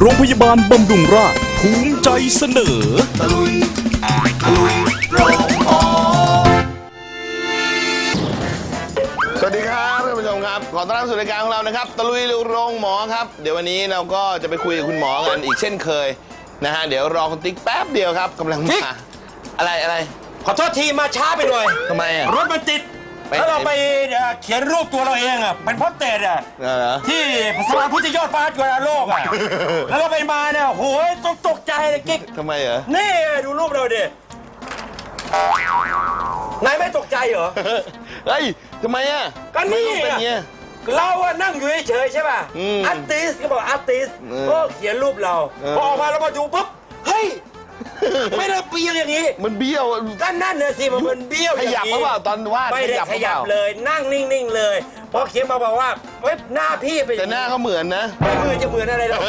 โรงพยาบาลบำรุงราษฎร์ภูมิใจเสนอสวัสดีครับท่านผู้ชมครับ ขอต้อนรับสู่รายการของเรานะครับตะลุยโรงหมอครับ เดี๋ยววันนี้เราก็จะไปคุยกับคุณหมอกันอีกเช่นเคยนะฮะเดี๋ยวรอคุณติ๊กแป๊บเดียวครับกำลังติ๊กมาอะไรอะไรขอโทษทีมาช้าไปหน่อยทำไมอะรถมันติดไป แล้วเราไปเอ่อเขียนรูปตัวเราเองอะเป็นโพสเตสอะเออเหรอ ที่สภาพุทธยอดฟ้าจุฬาโลกอะ แล้วเราไปมาเนี่ยโหยต้องตกใจเลยกิ๊กทำไมเหรอ นี่ดูรูปเราดินายไม่ตกใจเหรอ เฮ้ยทำไมอะก็นี่ทำไมต้องเป็นอย่างเงี้ย เราอะนั่งอยู่เฉยๆใช่ป่ะอืมอาร์ติสก็บอกอาร์ติสเออก็เขียนรูปเรา เออ พอออกมาเรามาดูปุ๊บ เฮ้ย ไม่ได้เปียงอย่างนี้มันเบี้ยวก็นั่นน่ะสิมันมันเบี้ยวขอย่างนี้ยับหรือเปล่าตอนวาดไม่ได้ขยับหรือเปล่าเลยนั่งนิ่งๆเลยพอเขียนมาบอกว่าเว็บหน้าพี่เป็นแต่หน้าเขาเหมือนนะ ไม่มือจะเหมือนอะไรหรอก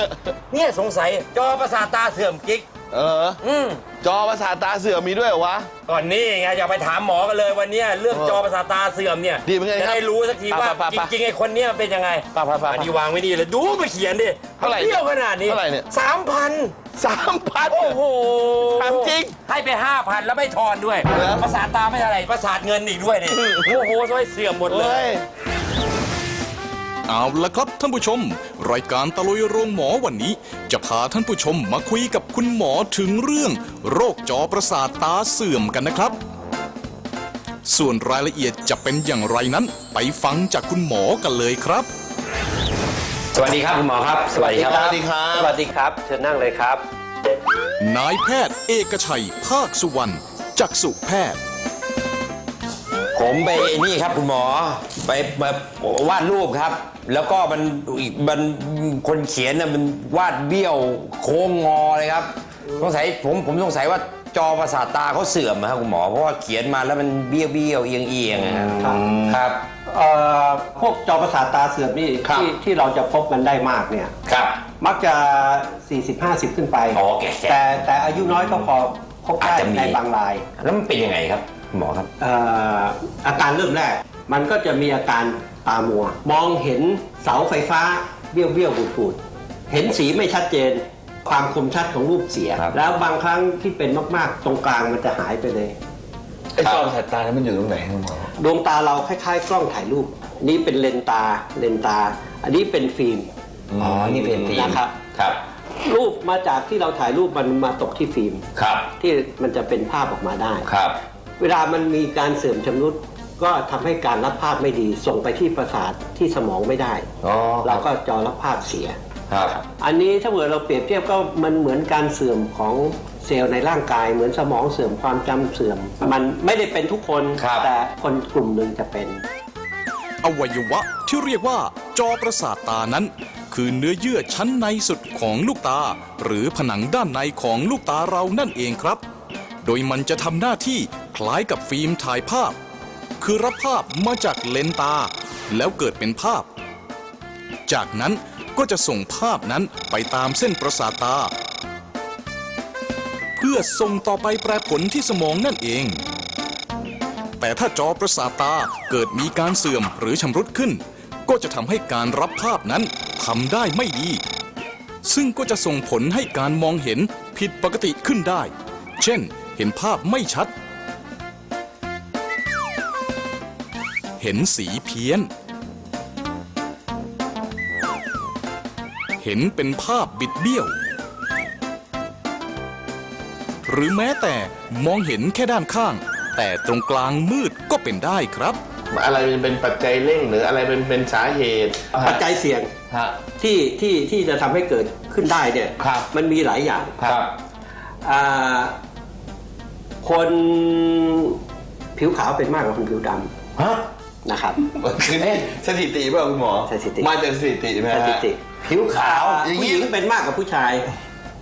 เนี่ยสงสัยจอประสาทตาเสื่อมกิ๊ก เออ อืมจอประสาทตาเสื่อมมีด้วยเหรอวะ ก่อนนี้ไงอย่าไปถามหมอกันเลยวันเนี้ยเรื่องเออจอประสาทตาเสื่อมเนี่ยดีเหมือนกันจะครับได้รู้สักทีว่าไปๆๆจริงๆไอ้คนเนี้ยเป็นยังไงไปๆๆอันนี้วางไว้นี่เลยดูไปเขียนดิเท่าไหร่เที่ยวขนาดนี้เท่าไหร่เนี่ย สามพัน สามพันโอ้โหถามจริง ให้ไปห้าพันแล้วไม่ทอนด้วย เหรอ ประสาทตาไม่อะไร ประสาทเงินอีกด้วยนี่โอ้โหช่วยเสื่อมหมดเลเฮ้ย ย เอาละครับท่านผู้ชม รายการตะลุยโรงหมอวันนี้ จะพาท่านผู้ชมมาคุยกับคุณหมอถึงเรื่อง โรคจอประสาทตาเสื่อมกันนะครับ ส่วนรายละเอียดจะเป็นอย่างไรนั้น ไปฟังจากคุณหมอกันเลยครับ สวัสดีครับคุณหมอครับ สวัสดีครับ สวัสดีครับ สวัสดีครับ เชิญนั่งเลยครับ นายแพทย์เอกชัย ภาคสุวรรณ จักษุแพทย์ ผมไปไอ้นี่ครับคุณหมอไปมาวาดรูปครับ แล้วก็มันอีกมันคนเขียนน่ะมันวาดเบี้ยวโค้งงอเลยครับสงสัยผมผมสงสัยว่า จอประสาทตาเขาเสื่อมนะครับคุณหมอ เพราะว่าเขียนมาแล้วมันเบี้ยวเบี้ยวเอียงเอียงๆนะครับครับ ครับ เอ่อพวกจอประสาทตาเสื่อมนี่ครับ ที่ที่เราจะพบกันได้มากเนี่ย ครับ มักจะ 40-50 ขึ้นไป อ๋อแก่ๆ แต่แต่อายุน้อยก็พอพบอาจได้จะมีในบางรายแล้วมันเป็นยังไงครับคุณหมอครับ เอ่ออาการเริ่มแรก มันก็จะมีอาการตามัว มองเห็นเสาไฟฟ้าเบี้ยวเบี้ยวบูดบูดเห็นสีไม่ชัดเจน ความคมชัดของรูปเสีย ครับ แล้วบางครั้งที่เป็นมากๆ ตรงกลางมันจะหายไปเลย ไอ้จอประสาทตานั้นมันอยู่ตรงไหนครับหมอ ดวงตาเราคล้ายๆ กล้องถ่ายรูป นี่เป็นเลนส์ตาเลนส์ตา อันนี้เป็นฟิล์ม อ๋อ นี่เป็นฟิล์มนะครับ ครับ รูปมาจากที่เราถ่ายรูปมันมาตกที่ฟิล์ม ครับ ที่มันจะเป็นภาพออกมาได้ ครับ เวลามันมีการเสื่อมชำรุดก็ทำให้การรับภาพไม่ดี ส่งไปที่ประสาทที่สมองไม่ได้ อ๋อเราก็จอรับภาพเสีย ครับ อันนี้ถ้าเกิดเราเปรียบเทียบก็มันเหมือนการเสื่อมของเซลล์ในร่างกาย เหมือนสมองเสื่อมความจำเสื่อม มันไม่ได้เป็นทุกคนครับ แต่คนกลุ่มหนึ่งจะเป็น อวัยวะที่เรียกว่าจอประสาทตานั้น คือเนื้อเยื่อชั้นในสุดของลูกตา หรือผนังด้านในของลูกตาเรานั่นเองครับ โดยมันจะทำหน้าที่คล้ายกับฟิล์มถ่ายภาพ คือรับภาพมาจากเลนส์ตา แล้วเกิดเป็นภาพ จากนั้น ก็จะส่งภาพนั้นไปตามเส้นประสาทตา เพื่อส่งต่อไปแปรผลที่สมองนั่นเอง แต่ถ้าจอประสาทตาเกิดมีการเสื่อมหรือชำรุดขึ้น ก็จะทำให้การรับภาพนั้นทำได้ไม่ดี ซึ่งก็จะส่งผลให้การมองเห็นผิดปกติขึ้นได้ เช่น เห็นภาพไม่ชัด เห็นสีเพี้ยน เห็นเป็นภาพบิดเบี้ยว หรือแม้แต่มองเห็นแค่ด้านข้าง แต่ตรงกลางมืดก็เป็นได้ครับ อะไรเป็นเป็นปัจจัยเร่งหรืออะไรเป็นเป็นสาเหตุปัจจัยเสี่ยงฮะ ที่ที่ที่จะทำให้เกิดขึ้นได้เนี่ยครับ มันมีหลายอย่างครับ อ่าคนผิวขาวเป็นมากกว่าคนผิวดฮะำนะครับ คือนี่สถิติเปล่าคุณหมอ สถิติมาจากสถิตินะสฮะถิติ ผิวขาวอย่างนี้ ผู้หญิงเป็นมากกว่าผู้ชาย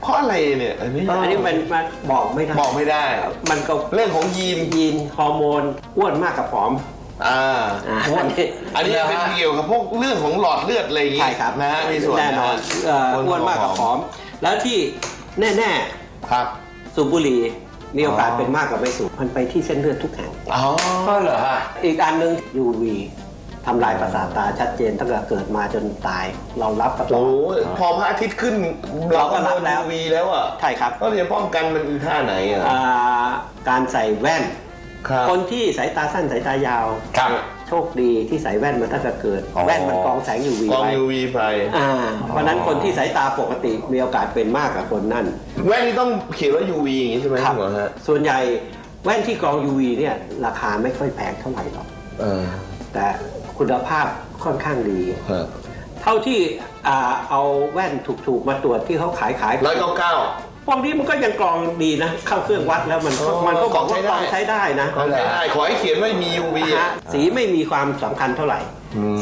เพราะอะไรเนี่ยอันนี้อันนี้มันมันบอกไม่ได้บอกไม่ได้ มันก็เรื่องของยีนยีนฮอร์โมนอ้วนมากกับผอมอ่าอ่าอันนี้อันนี้เป็นเกี่ยวกับพวกเรื่องของหลอดเลือดอะไรอย่างงี้ใช่ครับนะฮะมีส่วนแน่นอนเอ่ออ้วนมากกับผอม แล้วที่แน่ครับๆสูบบุหรี่มีโอกาสเป็นมากกว่าไม่สูงมันไปที่เส้นเลือดทุกแห่งอ๋อก็เหรอฮะอีกอันหนึ่ง UV ทำลายประสาทตาชัดเจนตั้งแต่เกิดมาจนตายเรารับกับโอ้เราโหพอพระอาทิตย์ขึ้นเราก็รับแล้ว วีแล้วอะใช่ครับก็จะป้องกันมันอีท่าไหนอะอ่าการใส่แว่น ครับ คนที่สายตาสั้นสายตายาว ครับ โชคดีที่ใส่แว่นมาตั้งแต่เกิด อ๋อ แว่นมันกรองแสง UV กอง ไว้ UV ไปอ่า เพราะฉะนั้นคนที่สายตาปกติมีโอกาสเป็นมากกว่าคนนั่น แว่นนี่ต้องเขียนว่า UV อย่างนี้ใช่ไหมครับ ณหมอฮะส่วนใหญ่แว่นที่กรอง UV เนี่ยราคาไม่ค่อยแพงเท่าไหร่หรอก เออแต่ คุณภาพค่อนข้างดีฮะเท่าที่อ่าเอาแว่นถูกๆมาตรวจที่เขาขายขายร้อยเก้าเก้า พวกนี้มันก็ยังกรองดีนะ เข้าเครื่องวัดแล้วมันก็อ๋อมันก็บอกว่าใช้กได้รองใช้ได้นะก็ได้ ขอให้เขียนว่ามี UV นะอะฮะสีไม่มีความสำคัญเท่าไหร่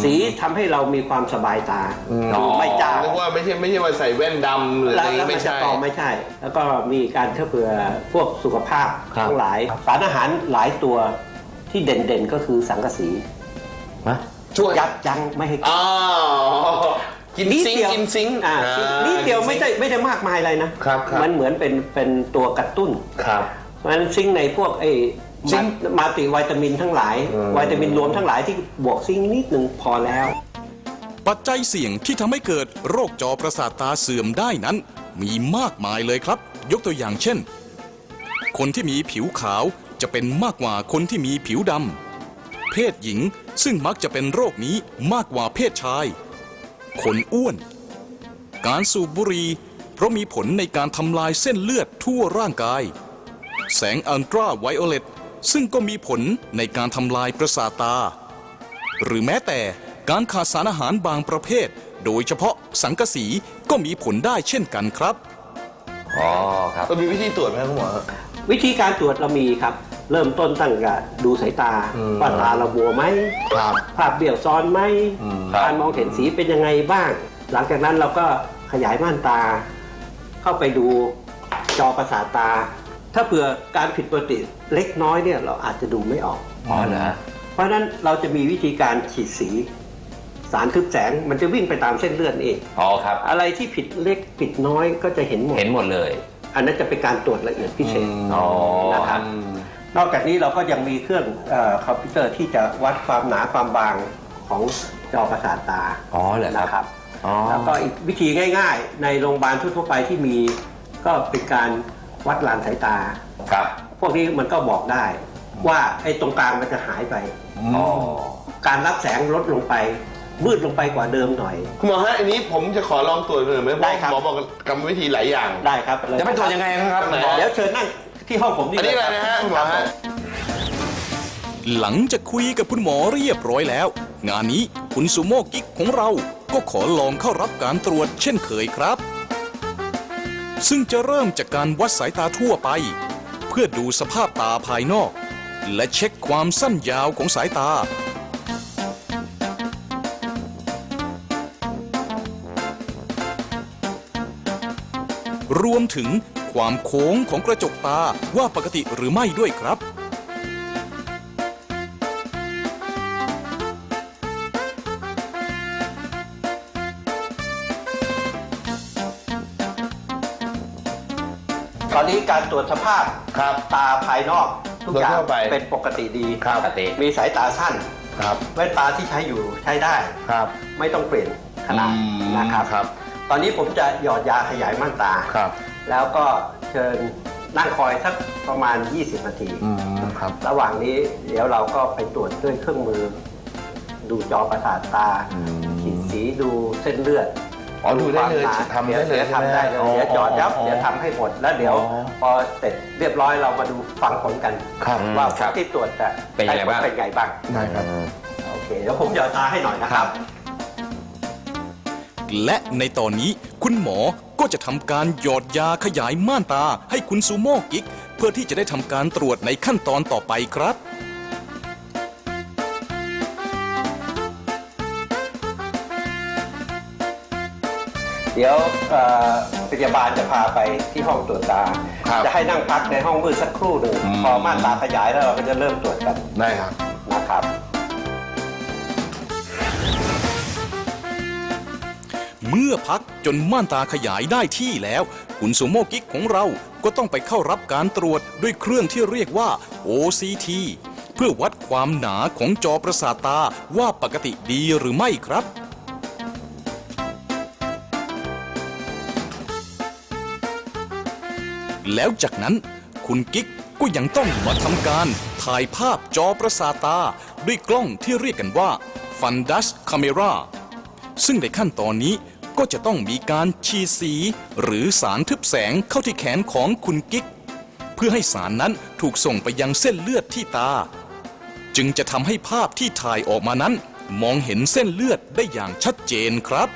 สีทำให้เรามีความสบายตาอ๋อไม่จ้า นึกว่าไม่ใช่ไม่ใช่ว่าใส่แว่นดำหรืออะแล้ไรวอย่างแล้วงี้มัไม่นจะใช่กรองไม่ใช่ แล้วก็มีการเชื่อเผื่อพวกสุขภาพครับ ทั้งหลาย สารอาหารหลายตัวที่เด่นๆก็คือสังกะสี ช่วยยับยั้งไม่ให้อ๋อกินนิดซิงเดียวกินซิงอ่าอ่านิดเดียวไม่ได้กินซิงไม่ได้มากมายอะไรนะครับครับ มันเหมือนเป็นเป็นตัวกระตุ้น ครับ เพราะฉะนั้นซิงค์ในพวกไอ้ซิมังลค์มัลติวิตามินทั้งหลาย อืม วิตามินรวมทั้งหลายที่บวกซิงค์นิดหนึ่งพอแล้ว ปัจจัยเสี่ยงที่ทำให้เกิดโรคจอประสาทตาเสื่อมได้นั้น มีมากมายเลยครับ ยกตัวอย่างเช่น คนที่มีผิวขาวจะเป็นมากกว่าคนที่มีผิวดำเพ ศหญิง ซึ่งมักจะเป็นโรคนี้มากกว่าเพศชาย คนอ้วน การสูบบุหรี่เพราะมีผลในการทำลายเส้นเลือดทั่วร่างกาย แสงอัลตราไวโอเลตซึ่งก็มีผลในการทำลายประสาทตา หรือแม้แต่การขาดสารอาหารบางประเภท โดยเฉพาะสังกะสีก็มีผลได้เช่นกันครับ อ๋อครับ เรามีวิธีตรวจไหมครับคุณหมอ วิธีการตรวจเรามีครับ เริ่มต้นตั้งแต่ดูสายตาอืมว่าตาเราบัวไหมครับภาพเบี่ยวซ้อนไหมอืมการมองเห็นสีเป็นยังไงบ้าง หลังจากนั้นเราก็ขยายม่านตา เข้าไปดูจอประสาทตา ถ้าเผื่อการผิดปกติเล็กน้อยเนี่ยเราอาจจะดูไม่ออก อ๋อเหรอ เพราะฉะนั้นเราจะมีวิธีการฉีดสี สารทึบแสงมันจะวิ่งไปตามเส้นเลือดนี่เอง อ๋อครับ อะไรที่ผิดเล็กผิดน้อยก็จะเห็นหมด เห็นหมดเลย อันนั้นจะเป็นการตรวจละเอียดพิเศษ อ๋อนะครับ นอกจากนี้เราก็ยังมีเครื่องเออคอมพิวเตอร์ที่จะวัดความหนาความบางของจอประสาทตาอ๋อเหรอครับ นะครับ อ๋อ แล้วก็อีกวิธีง่าย ๆ ในโรงพยาบาลทั่วๆไปที่มีก็เป็นการวัดลานสายตา ครับ พวกนี้มันก็บอกได้ ว่าไอ้ตรงกลางมันจะหายไป อ๋อ การรับแสงลดลงไปมืดลงไปกว่าเดิมหน่อย คุณหมอฮะอันนี้ผมจะขอลองตรวจหน่อยไหมเพได้ราะครับ หมอบอกกรรมวิธีหลายอย่าง ได้ครับจะไปตรวจยังไงครับคุณหมอเดี๋ยวเชิญนั่ง ที่ห้องผมอันนี้อะไรเลยนะฮะคุณหมอฮะหลังจากคุยกับคุณหมอเรียบร้อยแล้ว งานนี้คุณซูโม่กิ๊กของเราก็ขอลองเข้ารับการตรวจเช่นเคยครับ ซึ่งจะเริ่มจากการวัดสายตาทั่วไป เพื่อดูสภาพตาภายนอก และเช็คความสั้นยาวของสายตา รวมถึง ความโค้งของกระจกตาว่าปกติหรือไม่ด้วยครับ ตอนนี้การตรวจสภาพครับ ตาภายนอกทุกอย่างโดยทั่วไปเป็นปกติดีครับปกติ มีสายตาสั้นครับแว่นตาที่ใช้อยู่ใช้ได้ ครับ ไม่ต้องเปลี่ยนขนาดอืมนะครับ ครับ ตอนนี้ผมจะหยอดยาขยายม่านตา ครับ แล้วก็เชิญนั่งคอยสักประมาณ 20 นาที อืมครับ ระหว่างนี้เดี๋ยวเราก็ไปตรวจด้วยเครื่องมือ ดูจอประสาทตา อืม ขีดสีดูเส้นเลือดอ๋อดูได้เลยความหนาทำได้เลยดี๋วทำได้เลยใช่ไหมเดี๋ยวจอดยับอ๋อเดี๋ยวทำให้หมดแล้วเดี๋ยวอ๋อพอเสร็จเรียบร้อยเรามาดูฟังผลกัน ครับ ว่าผครัลบที่ตรวจจะเป็นยังไงบ้าง ด้ผลเป็นไงบ้าง ได้ครับ โอเคเดี๋ยวผมหยอดตาให้หน่อยนะครับ และในตอนนี้คุณหมอก็จะทำการหยอดยาขยายม่านตาให้คุณซูโม่กิ๊ก เพื่อที่จะได้ทำการตรวจในขั้นตอนต่อไปครับ เดี๋ยวเอ่อพยาบาลจะพาไปที่ห้องตรวจตา ครับจะให้นั่งพักในห้องมืดสักครู่หนึ่งอืม พอม่านตาขยายแล้วเราก็จะเริ่มตรวจกันได้ครับ นะครับ เมื่อพักจนม่านตาขยายได้ที่แล้ว คุณซูโม่กิ๊กของเราก็ต้องไปเข้ารับการตรวจด้วยเครื่องที่เรียกว่า OCT เพื่อวัดความหนาของจอประสาทตาว่าปกติดีหรือไม่ครับแล้วจากนั้นคุณกิ๊กก็ยังต้องมาทำการ ถ่ายภาพจอประสาทตา ด้วยกล้องที่เรียกกันว่า Fundus Camera ซึ่งในขั้นตอนนี้ ก็จะต้องมีการฉีดสี หรือสารทึบแสงเข้าที่แขนของคุณกิ๊ก เพื่อให้สารนั้นถูกส่งไปยังเส้นเลือดที่ตา จึงจะทำให้ภาพที่ถ่ายออกมานั้น มองเห็นเส้นเลือดได้อย่างชัดเจนครับ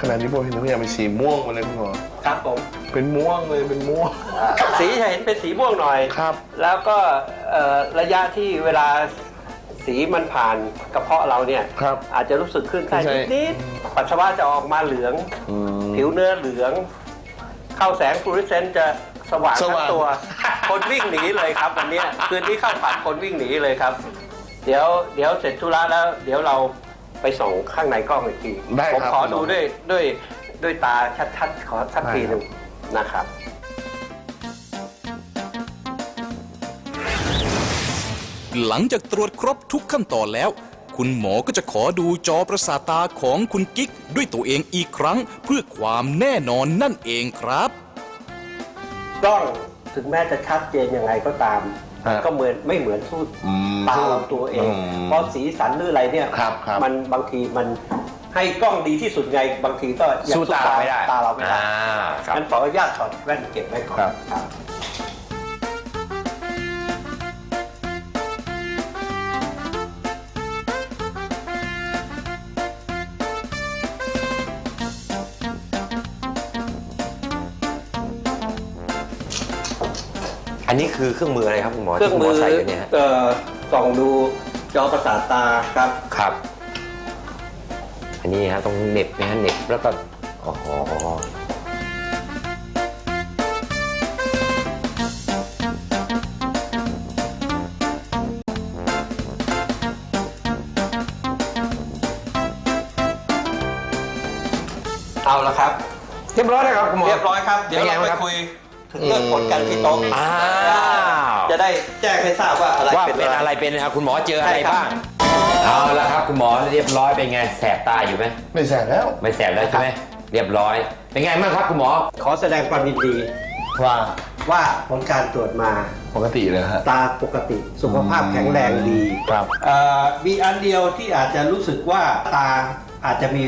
ขณะที่ผมเห็นทุกอย่างเป็นสีม่วงหมดเลยคุณหมอ ครับผม เป็นม่วงเลยเป็นม่วง สีจะเห็นเป็นสีม่วงหน่อย ครับ แล้วก็เอ่อระยะที่เวลาสีมันผ่านกระเพาะเราเนี่ย ครับอาจจะรู้สึกขึ้นไส้ใช่ นิดๆปัสสาวะจะออกมาเหลือง อืม ผิวเนื้อเหลือง เข้าแสงฟลูออเรสเซนต์จะสว่างสทั้งว่าง ตัว คนวิ่งหนีเลยครับวันเนี้ยคืนที่เข้าฝันคนวิ่งหนีเลยครับ เดี๋ยวเดี๋ยวเสร็จธุระแล้ว เดี๋ยวเราไปส่องข้างในกล้องอีกทีได้ผมครับขอคุณหมอดูด้วยด้วย ด้วยตาชัดๆ ขอสักได้ทีครับหนึ่งนะครับ หลังจากตรวจครบทุกขั้นตอนแล้ว คุณหมอก็จะขอดูจอประสาทตาของคุณกิ๊กด้วยตัวเองอีกครั้งเพื่อความแน่นอนนั่นเองครับกล้องถึงแม้จะชัดเจนยังไงก็ตาม ฮะก็เหมือนไม่เหมือนสู้อืมตาเราตัวเอง อืมเพราะสีสันหรืออะไรเนี่ยครับครับ มันบางทีมัน ให้กล้องดีที่สุดไงบางทีก็ยังสู้ตาไม่ได้ตาเราไม่ได้อ่าครับ งั้นขออนุญาตถอดแว่นเก็บไว้ก่อนครับ ครับ อันนี้คือเครื่องมืออะไรครับคุณหมอเครื่องมือที่ณหใส่อยู่เนี่ยฮะเอ่อส่องดูจอประสาทตาครับ ครับ อันนี้ฮะต้องเหน็บนะฮะเหน็บแล้วก็อ๋อเอาละครับ เรียบร้อยแล้วครับคุณหมอ เรียบร้อยครับ เดี๋ยวเป็นไงเราไปบ้างครับคุยถึงเรื่องผลกันที่โต๊ะอ้าว จะได้แจ้งให้ทราบว่าอะไรว่าเป็นเป็นอะอะไรไรเป็นนะครับคุณหมอเจออะไรใช่ครับบ้าง เอาละครับคุณหมอเรียบร้อยเป็นไงแสบตาอยู่ไหมไม่แสบแล้ว ไม่แสบแล้วใช่ไหมเรียบร้อย เป็นไงบ้างครับคุณหมอ ขอแสดงความยินดีว่าว่าผลการตรวจมาปกติเลยฮะ ตาปกติ สุขภาพแข็งแรงดีครับ เอ่อมีอันเดียวที่อาจจะรู้สึกว่าตาอาจจะมี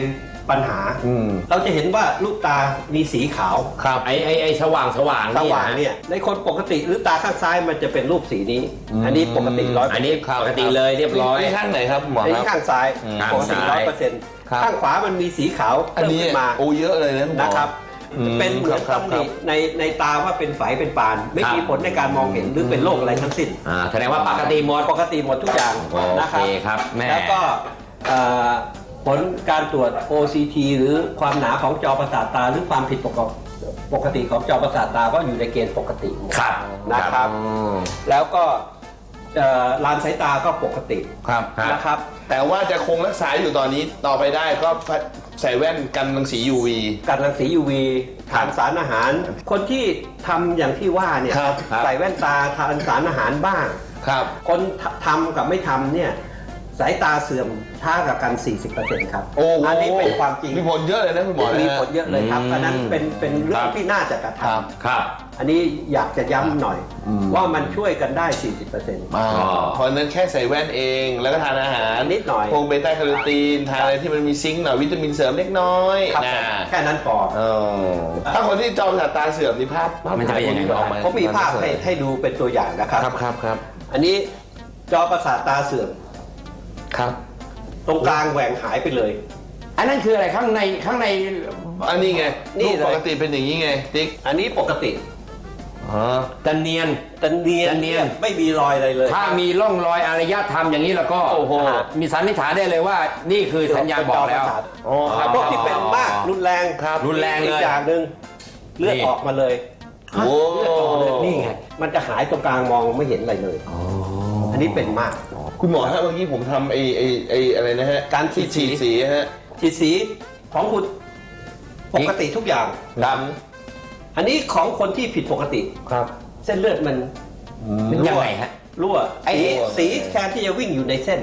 ปัญหา อืม เราจะเห็นว่าลูกตามีสีขาวครับไอ้ไอ้ไอ้สว่างสว่างสว่างเนี่ย ในคนปกติหรือตาข้างซ้ายมันจะเป็นรูปสีนี้ อันนี้ปกติร้อยอันนี้ปกติเลยเรียบร้อยนี่ข้างไหนครับหมออันคนี้รับ ข้างซ้ายอืมปกติข้างร้ซ้าอยยเปอร์เซ็นต์ครับ ข้างขวามันมีสีขาวอันเพิ่มนี้ขึ้นมา โอ้เยอะเลยนะคุณหมอนะครับอืมเป็นเหมือนครับตำหครันิบในในตาว่าเป็นไฝเป็นปาน ไม่มีผลในการมองเห็นหรือเป็นโรคอะไรทั้งสิ้นอ่าแสดงว่าปกติหมดปกติหมดทุกอย่างโอนะคเครับครับแม่ แล้วก็เอ่อ ผลการตรวจ OCT หรือความหนาของจอประสาทตาหรือความผิดปกติปกติของจอประสาทตาก็อยู่ในเกณฑ์ปกติหมดครับนะครับ อืมแล้วก็เอ่อลานสายตาก็ปกติครับนะครับ แต่ว่าจะคงรักษาอยู่ตอนนี้ต่อไปได้ก็ใส่แว่นกันรังสี UV การรังสี UV ทานสารอาหาร คนที่ทำอย่างที่ว่าเนี่ยครับ ใส่แว่นตาทานสารอาหารบ้าง ครับ คนททำกับไม่ทำเนี่ย สายตาเสื่อมช้ากับกัน 40%ครับ โอ้โหอันนี้เป็นความจริง มีผลเยอะเลยนะคุณหมอมีนะฮะผลเยอะเลยครับอืมอันนั้นเป็นเป็นเรื่อคงรับที่น่าจะกระทครับครับำอันนี้อยากจะย้ำหน่อย อืม ว่ามันช่วยกันได้ 40%อ่าอ๋อเพราะฉะนั้นแค่ใส่แว่นเองแล้วก็ทานอาหารนิดหน่อยพวกเบต้าแคโรทีนทานอะไรที่มันมีซิงค์หน่อยวิตามินเสริมเล็กน้อยครับนะแค่นั้นพอเออถ้าคนที่จอประสาทตาเสื่อมนี่ภาพภาพมันจะเป็นยังไงถ่ออกมาผมมีภาพให้ให้ดูเป็นตัวอย่างนะครับ ครับครับครับ อันนี้จอประสาทตาเสื่อม ครับ ตรงกลางแหว่งหายไปเลย อันนั้นคืออะไรข้างในข้างใน อันนี้ไงนี่รูปเลย ปกติเป็นอย่างนี้ไง ติ๊กอันนี้ปกติอ๋อจะเนียน แต่เนียนแต่เนียน ไม่มีรอยอะไรเลย ถ้ามีร่องรอยอารยธรรมอย่างนี้แล้วก็โอ้โห มีสันนิษฐานได้เลยว่า นี่คือสัญญาณบอกแล้ว อ๋อครับพวกที่เป็นมากรุนแรงครับรุนแรงเลยอีกอย่างหนึ่งเลือดนี่ ออกมาเลยโอ้ เลือดออกมาเลยนี่ไงมันจะหายตรงกลางมองไม่เห็นอะไรเลย อันนี้เป็นมากอ๋อ คุณหมอฮะเมื่อกี้ผมทำไอ้ไอ้ไอ้อะไรนะฮะการฉีดสีฉีดสีฮะฉีดสีของคุณปกติทุกอย่าง ครับอันนี้ของคนที่ผิดปกติ ครับ เส้นเลือดมันมันยังไงฮะ รั่วไอ้สีสีแทนที่จะวิ่งอยู่ในเส้น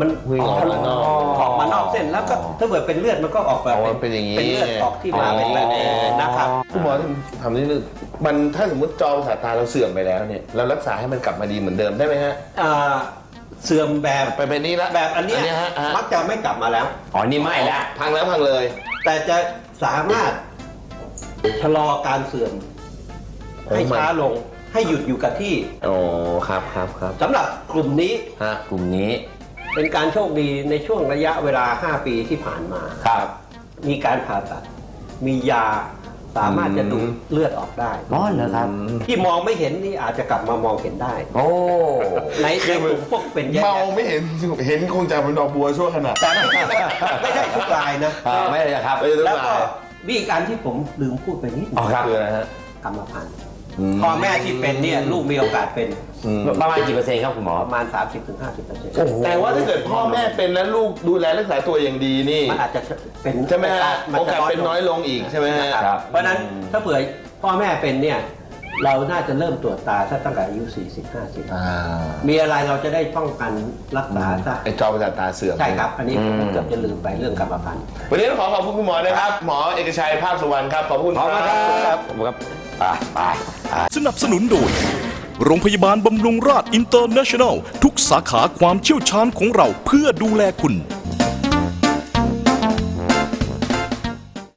มันวิ่งออกมานอกออกมานอกเส้นแล้วก็ถ้าเกิดเป็นเลือดมันก็ออกมาอ๋อเป็นอย่างนี้ เป็นเลือดออกที่มาเป็นแบบนี้นะครับ คุณหมอทำทำนิดนึงมันถ้าสมมติจอประสาทตาเราเสื่อมไปแล้วเนี่ยเรารักษาให้มันกลับมาดีเหมือนเดิมได้ไหมฮะ อ่า เสื่อมแบบไปเป็นนี้ละ แบบอันเนี้ยฮะฮะ มักจะไม่กลับมาแล้ว อ๋อนี่ไม่ละ พังแล้วพังเลย แต่จะสามารถชะลอการเสื่อม โอ้ให้มัน ช้าลงให้หยุดอยู่กับที่อ๋อครับครับครับสำหรับกลุ่มนี้ฮะกลุ่มนี้เป็นการโชคดีในช่วงระยะเวลา 5 ปีที่ผ่านมา ครับ มีการผ่าตัด มียา สามารถจะดูดเลือดออกได้อ๋อเหรอครับ ที่มองไม่เห็นนี่อาจจะกลับมามองเห็นได้ โอ้ ในในกลุ่มพวกเป็นแย่เมาไม่เห็นเห็นคงจะเป็นดอกบัวชั่วขณะแต่ไม่ใช่ไม่ใช่ทุกรายนะอ่าไม่เลยครับไม่ได้แล้วทุก็รายมีอีกอันที่ผมลืมพูดไปนิดหนึอ๋องครับคืออะไรฮะ กรรมพันธุ์ พ่อแม่ที่เป็นเนี่ยลูกมีโอกาสเป็นอืมประมาณกี่เปอร์เซ็นต์ครับคุณหมอ ประมาณ 30-50%เปอร์เซ็นต์แต่ว่าถ้าเกิดพ่อแม่เป็นแล้วลูกดูแลรักษาตัวอย่างดีนี่ มันอาจจะเป็นใช่ไหมฮะมันโอจะกาสเป็นน้อยลงอีกใช่ไหมฮะครับเพราะฉะนั้นถ้าเผื่อพ่อแม่เป็นเนี่ยเราน่าจะเริ่มตรวจตาถ้าตั้งแต่อายุ 40-50อ่ามีอะไรเราจะได้ป้องกันรักษาซะไอจอประสาทตาเสื่อมใช่ครับ อันนี้ผมเกือบจะลืมไปเรื่องกรรมพันธุ์วันนี้ต้องขอขอบคุณคุณหมอนะครับ หมอเอกชัยภาพสุวรรณครับ ขอบคุณขอบคุณครับบผมครับไป ไปไปสนับสนุนโดย โรงพยาบาลบำรุงราษอินเตอร์เนชั่นแนล ทุกสาขาความเชี่ยวชาญของเราเพื่อดูแลคุณ